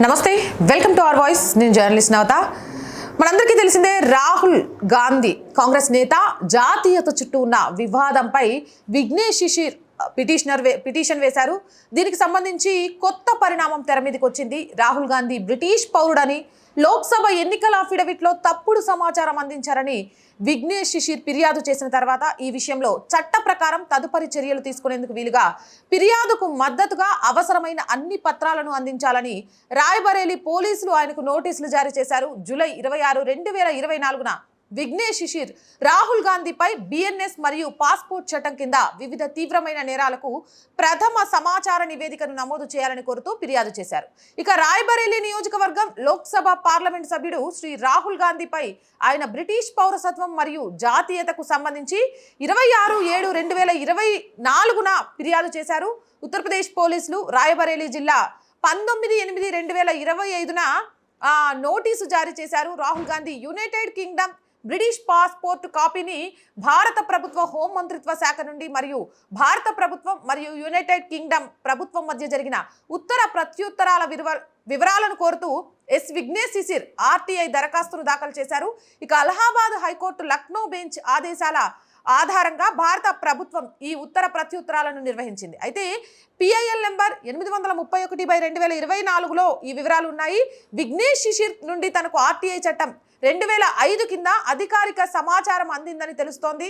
నమస్తే welcome to our voice. నేను journalist Navatha. మనందరికీ తెలిసిందే రాహుల్ గాంధీ కాంగ్రెస్ నేత జాతీయత చుట్టూ ఉన్న వివాదంపై విఘ్నేష్ శిషిర్ పిటిషనర్ వే పిటిషన్ వేశారు. దీనికి సంబంధించి కొత్త పరిణామం తెర మీదకి వచ్చింది రాహుల్ గాంధీ బ్రిటిష్ పౌరుడని లోక్సభ ఎన్నికల అఫిడవిట్లో తప్పుడు సమాచారం అందించారని విఘ్నేష్ శిషిర్ ఫిర్యాదు చేసిన తర్వాత ఈ విషయంలో చట్ట ప్రకారం తదుపరి చర్యలు తీసుకునేందుకు వీలుగా ఫిర్యాదుకు మద్దతుగా అవసరమైన అన్ని పత్రాలను అందించాలని రాయబరేలీ పోలీసులు ఆయనకు నోటీసులు జారీ చేశారు. జూలై ఇరవై ఆరు రెండు వేల ఇరవై నాలుగున విఘ్నేష్ శిషిర్ రాహుల్ గాంధీపై బిఎన్ఎస్ మరియు పాస్పోర్ట్ చట్టం కింద వివిధ తీవ్రమైన నేరాలకు ప్రథమ సమాచార నివేదికను నమోదు చేయాలని కోరుతూ ఫిర్యాదు చేశారు. ఇక రాయ్బరేలీ నియోజకవర్గం లోక్సభ పార్లమెంట్ సభ్యుడు శ్రీ రాహుల్ గాంధీపై ఆయన బ్రిటిష్ పౌరసత్వం మరియు జాతీయతకు సంబంధించి ఇరవై ఆరు ఏడు రెండు వేల ఇరవై నాలుగున ఫిర్యాదు చేశారు. ఉత్తరప్రదేశ్ పోలీసులు రాయబరేలీ జిల్లా పంతొమ్మిది ఎనిమిది రెండు వేల ఇరవై ఐదున నోటీసు జారీ చేశారు. Rahul Gandhi United Kingdom British passport కాపీని భారత ప్రభుత్వ హోం మంత్రిత్వ శాఖ నుండి మరియు భారత ప్రభుత్వం మరియు యునైటెడ్ కింగ్డమ్ ప్రభుత్వం మధ్య జరిగిన ఉత్తర ప్రత్యుత్తరాల వివర వివరాలను కోరుతూ ఎస్ విఘ్నేష్ శిశిర్ ఆర్టీఐ దరఖాస్తును దాఖలు చేశారు. ఇక అలహాబాద్ హైకోర్టు లక్నో బెంచ్ ఆదేశాల ఆధారంగా భారత ప్రభుత్వం ఈ ఉత్తర ప్రత్యుత్తరాలను నిర్వహించింది. అయితే పిఐఎల్ నెంబర్ ఎనిమిది వందల ముప్పై ఒకటి బై రెండు వేల ఇరవై నాలుగులో ఈ వివరాలు ఉన్నాయి. విఘ్నేష్ శిషిర్ నుండి తనకు ఆర్టీఐ చట్టం రెండు వేల ఐదు కింద అధికారిక సమాచారం అందిందని తెలుస్తోంది.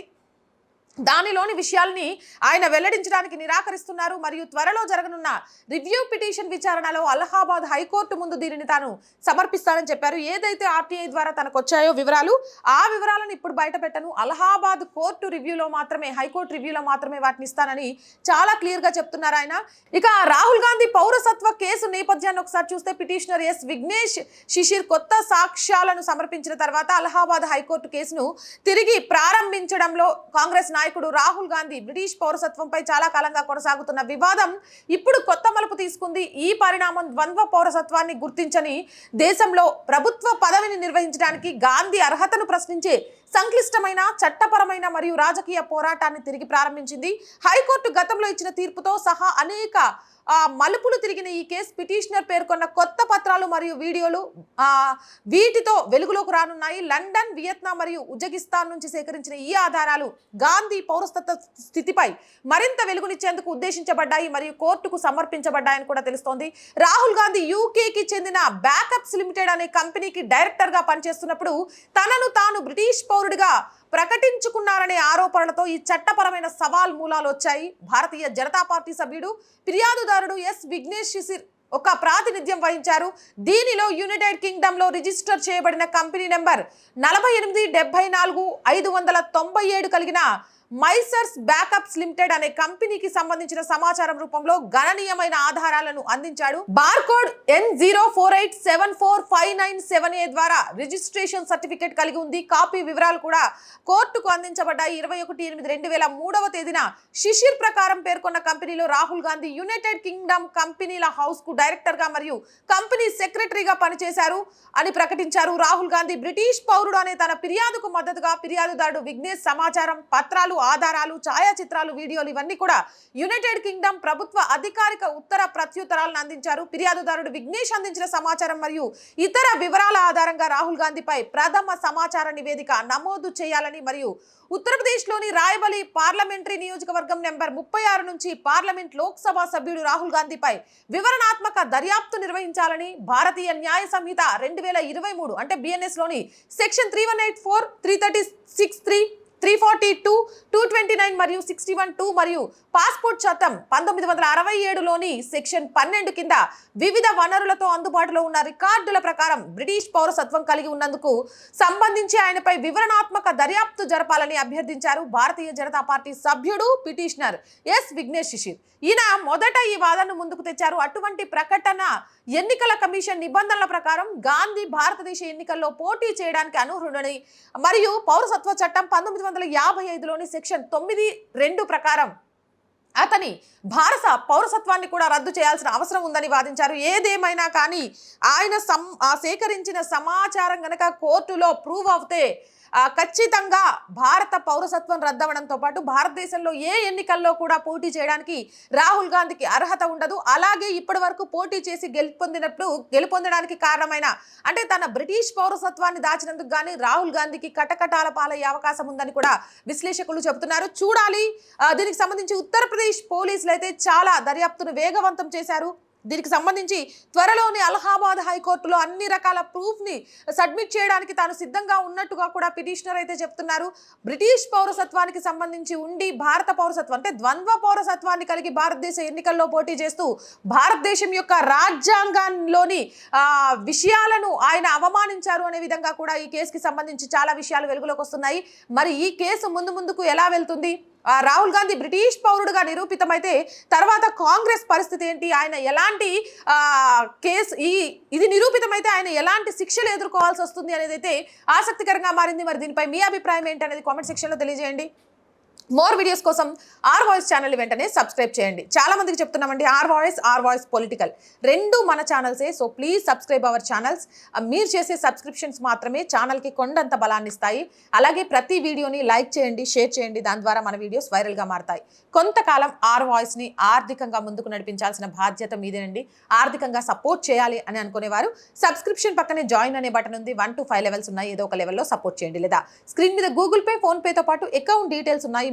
దానిలోని విషయాల్ని ఆయన వెల్లడించడానికి నిరాకరిస్తున్నారు. మరియు త్వరలో జరగనున్న రివ్యూ పిటిషన్ విచారణలో అలహాబాద్ హైకోర్టు ముందు దీనిని తాను సమర్పిస్తానని చెప్పారు. ఏదైతే ఆర్టీఐ ద్వారా తనకు వచ్చాయో వివరాలు ఆ వివరాలను ఇప్పుడు బయట పెట్టను. అలహాబాద్ కోర్టు రివ్యూలో మాత్రమే హైకోర్టు రివ్యూలో మాత్రమే వాటిని ఇస్తానని చాలా క్లియర్గా చెప్తున్నారు ఆయన. ఇక రాహుల్ గాంధీ పౌరసత్వ కేసు నేపథ్యాన్ని ఒకసారి చూస్తే పిటిషనర్ ఎస్ విఘ్నేష్ శిషిర్ కొత్త సాక్ష్యాలను సమర్పించిన తర్వాత అలహాబాద్ హైకోర్టు కేసును తిరిగి ప్రారంభించడంలో కాంగ్రెస్ నాయకుడు రాహుల్ గాంధీ బ్రిటిష్ పౌరసత్వంపై చాలా కాలంగా కొనసాగుతున్న వివాదం ఇప్పుడు కొత్త మలుపు తీసుకుంది. ఈ పరిణామం ద్వంద్వ పౌరసత్వాన్ని గుర్తించని దేశంలో ప్రభుత్వ పదవిని నిర్వహించడానికి గాంధీ అర్హతను ప్రశ్నించే సంక్లిష్టమైన చట్టపరమైన మరియు రాజకీయ పోరాటాన్ని తిరిగి ప్రారంభించింది. హైకోర్టు గతంలో ఇచ్చిన తీర్పుతో సహా అనేక మలుపులు తిరిగిన ఈ కేసు పిటిషనర్ పేర్కొన్న కొత్త పత్రాలు మరియు వీడియోలు వీటితో వెలుగులోకి రానున్నాయి. లండన్ వియత్నాం మరియు ఉజ్బెకిస్తాన్ నుంచి సేకరించిన ఈ ఆధారాలు గాంధీ పౌరసత్వ స్థితిపై మరింత వెలుగునిచ్చేందుకు ఉద్దేశించబడ్డాయి మరియు కోర్టుకు సమర్పించబడ్డాయని కూడా తెలుస్తోంది. రాహుల్ గాంధీ యూకేకి చెందిన బ్యాకప్స్ లిమిటెడ్ అనే కంపెనీకి డైరెక్టర్గా పనిచేస్తున్నప్పుడు తనను తాను బ్రిటిష్ పౌరుడిగా ప్రకటించుకున్నారనే ఆరోపణలతో ఈ చట్టపరమైన సవాల్ మూలాలు వచ్చాయి. భారతీయ జనతా పార్టీ సభ్యుడు ఫిర్యాదుదారుడు ఎస్ విఘ్నేష్ శిశిర్ ఒక ప్రాతినిధ్యం వహించారు. దీనిలో యునైటెడ్ కింగ్డమ్లో రిజిస్టర్ చేయబడిన కంపెనీ నెంబర్ నలభై ఎనిమిది డెబ్బై నాలుగు ఐదు వందల తొంభై ఏడు కలిగిన మైసర్స్ బ్యాకప్స్ లిమిటెడ్ అనే కంపెనీకి సంబంధించిన సమాచారం రూపంలో గణనీయమైన ఆధారాలను అందించాడు. Barcode N zero four eight seven four five nine seven A ద్వారా రిజిస్ట్రేషన్ సర్టిఫికేట్ కలిగి ఉంది. కాపీ వివరాలు కూడా కోర్టుకు అందించబడ్డాయి. ఇరవై ఒకటి ఎనిమిది రెండు వేల మూడవ తేదీన శిశిర్ ప్రకారం పేర్కొన్న కంపెనీలో రాహుల్ గాంధీ యునైటెడ్ కింగ్డమ్ కంపెనీల హౌస్కు డైరెక్టర్గా మరియు కంపెనీ సెక్రటరీగా పనిచేశారు అని ప్రకటించారు. రాహుల్ గాంధీ బ్రిటిష్ పౌరుడు అనే తన ఫిర్యాదుకు మద్దతుగా ఫిర్యాదుదారుడు విఘ్నేష్ సమాచారం పత్రాలు ఆధారాలు ఛాయాచిత్రాలు వీడియోలు ఇవన్నీ కూడా యునైటెడ్ కింగ్డమ్ ప్రభుత్వ అధికారిక ఉత్తర ప్రత్యుత్తరాలను అందించారు. ఫిర్యాదుదారుడు విఘ్నేష్ అందించిన సమాచారం మరియు ఇతర వివరాల ఆధారంగా రాహుల్ గాంధీపై ప్రథమ సమాచార నివేదిక నమోదు చేయాలని మరియు ఉత్తరప్రదేశ్లోని రాయబలి పార్లమెంటరీ నియోజకవర్గం నెంబర్ ముప్పై ఆరు నుంచి పార్లమెంట్ లోక్సభ సభ్యుడు రాహుల్ గాంధీపై వివరణాత్మక దర్యాప్తు నిర్వహించాలని భారతీయ న్యాయ సంహిత రెండు వేల ఇరవై మూడు అంటే బిఎన్ఎస్లోని section three one eight four three thirty six three three forty two two twenty nine మరియు సిక్స్టీ వన్ టూ మరియు పాస్పోర్ట్ చట్టం పంతొమ్మిది వందల అరవై ఏడులోని సెక్షన్ పన్నెండు కింద వివిధ వనరులతో అందుబాటులో ఉన్న రికార్డుల ప్రకారం బ్రిటిష్ పౌరసత్వం కలిగి ఉన్నందుకు సంబంధించి ఆయనపై వివరణాత్మక దర్యాప్తు జరపాలని అభ్యర్థించారు భారతీయ జనతా పార్టీ సభ్యుడు పిటిషనర్ ఎస్ విఘ్నేష్ శిశిర్ ఈయన మొదట ఈ వాదనను ముందుకు తెచ్చారు. అటువంటి ప్రకటన ఎన్నికల కమిషన్ నిబంధనల ప్రకారం గాంధీ భారతదేశ ఎన్నికల్లో పోటీ చేయడానికి అనర్హుడని మరియు పౌరసత్వ చట్టం పంతొమ్మిది వందల యాభై ఐదులోని సెక్షన్ తొమ్మిది రెండు ప్రకారం అతని భారత పౌరసత్వాన్ని కూడా రద్దు చేయాల్సిన అవసరం ఉందని వాదించారు. ఏదేమైనా కానీ ఆయన సం ఆ సేకరించిన సమాచారం గనక కోర్టులో ప్రూవ్ అవుతే ఖచ్చితంగా భారత పౌరసత్వం రద్దవడంతో పాటు భారతదేశంలో ఏ ఎన్నికల్లో కూడా పోటీ చేయడానికి రాహుల్ గాంధీకి అర్హత ఉండదు. అలాగే ఇప్పటి వరకు పోటీ చేసి గెలుపొందినప్పుడు గెలుపొందడానికి కారణమైన అంటే తన బ్రిటిష్ పౌరసత్వాన్ని దాచినందుకు కానీ రాహుల్ గాంధీకి కటకటాల పాలయ్యే అవకాశం ఉందని కూడా విశ్లేషకులు చెబుతున్నారు. చూడాలి. దీనికి సంబంధించి ఉత్తరప్రదేశ్ పోలీసులు అయితే చాలా దర్యాప్తును వేగవంతం చేశారు. దీనికి సంబంధించి త్వరలోనే అలహాబాద్ హైకోర్టులో అన్ని రకాల ప్రూఫ్ని సబ్మిట్ చేయడానికి తాను సిద్ధంగా ఉన్నట్టుగా కూడా పిటిషనర్ అయితే చెప్తున్నారు. బ్రిటిష్ పౌరసత్వానికి సంబంధించి ఉండి భారత పౌరసత్వం అంటే ద్వంద్వ పౌరసత్వాన్ని కలిగి భారతదేశ ఎన్నికల్లో పోటీ చేస్తూ భారతదేశం యొక్క రాజ్యాంగంలోని విషయాలను ఆయన అవమానించారు అనే విధంగా కూడా ఈ కేసుకి సంబంధించి చాలా విషయాలు వెలుగులోకి వస్తున్నాయి. మరి ఈ కేసు ముందు ముందుకు ఎలా వెళ్తుంది? రాహుల్ గాంధీ బ్రిటిష్ పౌరుడుగా నిరూపితమైతే తర్వాత కాంగ్రెస్ పరిస్థితి ఏంటి? ఆయన ఎలాంటి కేసు ఈ ఇది నిరూపితమైతే ఆయన ఎలాంటి శిక్షలు ఎదుర్కోవాల్సి వస్తుంది అనేది అయితే ఆసక్తికరంగా మారింది. మరి దీనిపై మీ అభిప్రాయం ఏంటి అనేది కామెంట్ సెక్షన్లో తెలియజేయండి. మోర్ వీడియోస్ కోసం ఆర్ వాయిస్ ఛానల్ వెంటనే సబ్స్క్రైబ్ చేయండి. చాలా మందికి చెప్తున్నామండి R Voice R Voice political రెండు మన ఛానల్సే so please subscribe our channels మీరు చేసే సబ్స్క్రిప్షన్స్ మాత్రమే ఛానల్కి కొండంత బలాన్ని ఇస్తాయి. అలాగే ప్రతి వీడియోని లైక్ చేయండి షేర్ చేయండి. దాని ద్వారా మన వీడియోస్ వైరల్గా మారుతాయి. కొంతకాలం ఆర్ వాయిస్ని ఆర్థికంగా ముందుకు నడిపించాల్సిన బాధ్యత మీదేనండి. ఆర్థికంగా సపోర్ట్ చేయాలి అని అనుకునేవారు. సబ్స్క్రిప్షన్ పక్కనే జాయిన్ అనే బటన్ ఉంది. వన్ టు ఫైవ్ లెవెల్స్ ఉన్నాయి. ఏదో ఒక లెవెల్లో సపోర్ట్ చేయండి లేదా? స్క్రీన్ మీద గూగుల్ పే ఫోన్పేతో పాటు అకౌంట్ డీటెయిల్స్ ఉన్నాయి.